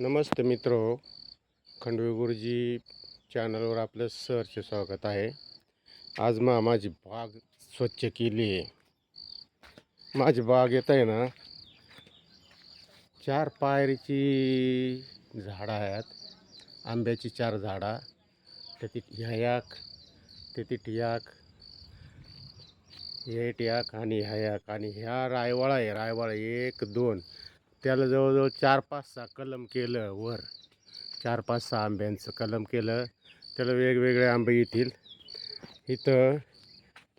नमस्ते मित्र. खंडवे गुरुजी चॅनलवर आपलं सरचे स्वागत आहे. आज मा माझी बाग स्वच्छ केली आहे. माझी बाग येत आहे ना चार पायरीची झाडं आहेत. आंब्याची चार झाडं त्याची ह्या एक त्याची याक हे याक आणि ह्या आणि ह्या रायवाळा आहे. रायवाळा एक दोन त्याला जवळजवळ चार पाच सहा कलम केलं वर. चार पाच सहा आंब्यांचं कलम केलं. त्याला वेगवेगळे आंबे येतील. इथं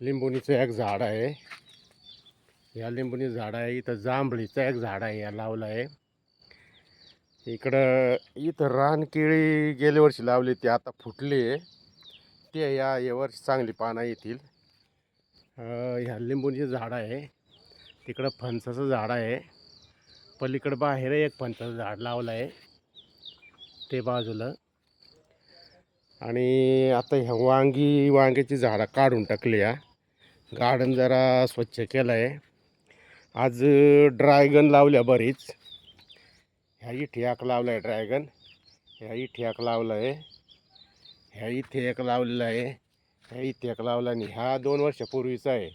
लिंबोणीचं एक झाड आहे. ह्या लिंबोणी झाड आहे इथं जांभळीचं एक झाड आहे या लावलं आहे. इकडं इथं रानकेळी गेल्या वर्षी लावली ती आता फुटली ते या या वर्षी चांगली पानं येतील. ह्या लिंबूचं झाड आहे. तिकडं फणसाचं झाड आहे. पलीकडं बाहेर एक फणसाचं झाड लावलं आहे ते बाजूला. आणि आता ह्या वांगी वांग्याची झाडं काढून टाकली या. गार्डन जरा स्वच्छ केलं आहे आज ड्रॅगन लावल्या बरीच. ह्या इथे एक लावला आहे ड्रॅगन. ह्या इथे एक लावलं आहे ह्या इथे एक लावलेलं आहे. ह्या इथे एक लावला आणि ह्या दोन वर्षापूर्वीचा आहे.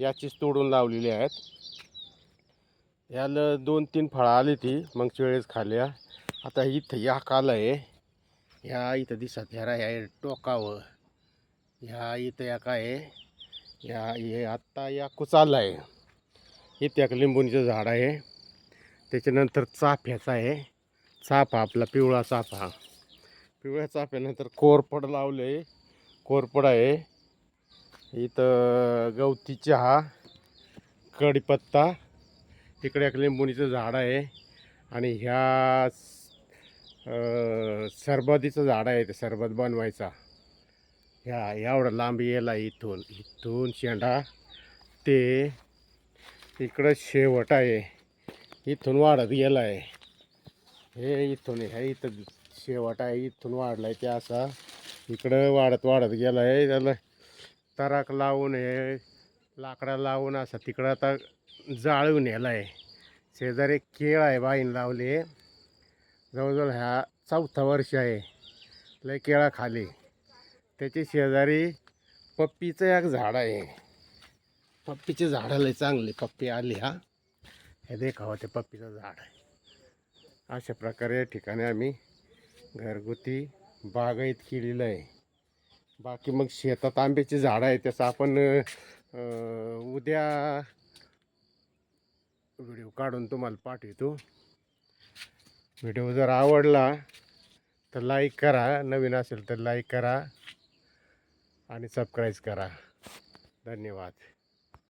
याचीच तोडून लावलेली आहेत. याला दोन तीन फळं आली ती मागच्या वेळेस खाल्या. आता इथं या काला आहे ह्या इथं दिसत ह्या ह्या टोकावं ह्या इथं या काय? या ह्या हे आत्ता या कुचाला आहे इथं एक लिंबुनीचं झाड आहे. त्याच्यानंतर चाफ्याचं आहे. चाफा आपला पिवळा चाफा. पिवळ्या चाफ्यानंतर कोरपड लावलं आहे कोरपड आहे. इथं गवती चहा कढीपत्ता तिकडे एक लिंबुणीचं झाड आहे आणि ह्या सरबतीचं झाड आहे ते सरबत बनवायचा. ह्या एवढं लांब येला इथून इथून शेंडा. ते इकडं शेवट आहे. इथून वाढत गेला आहे हे इथून ह्या इथं शेवट आहे इथून वाढला आहे ते असा. इकडं वाढत वाढत गेला आहे त्याला तराक लावून हे लाकडा लावून असं तिकडं आता जाळून यायला आहे शेजारी केळ आहे बाईन लावले. जवळजवळ ह्या चौथा वर्ष आहे. लय केळा खाली. त्याची शेजारी पप्पीचं एक झाड आहे. पप्पीचे झाडं लय चांगले. पप्पी आली हा. हे देखावं ते पप्पीचं झाड. आहे अशा प्रकारे या ठिकाणी आम्ही घरगुती बागायत केलेलं आहे. बाकी मग शेतात आंब्याची झाडं आहे त्याचं आपण उद्या व्हिडिओ काढून तुम्हाला पाठवतो. व्हिडिओ जर आवडला तर लाईक करा नवीन असेल तर लाईक करा आणि सबस्क्राईब करा. धन्यवाद.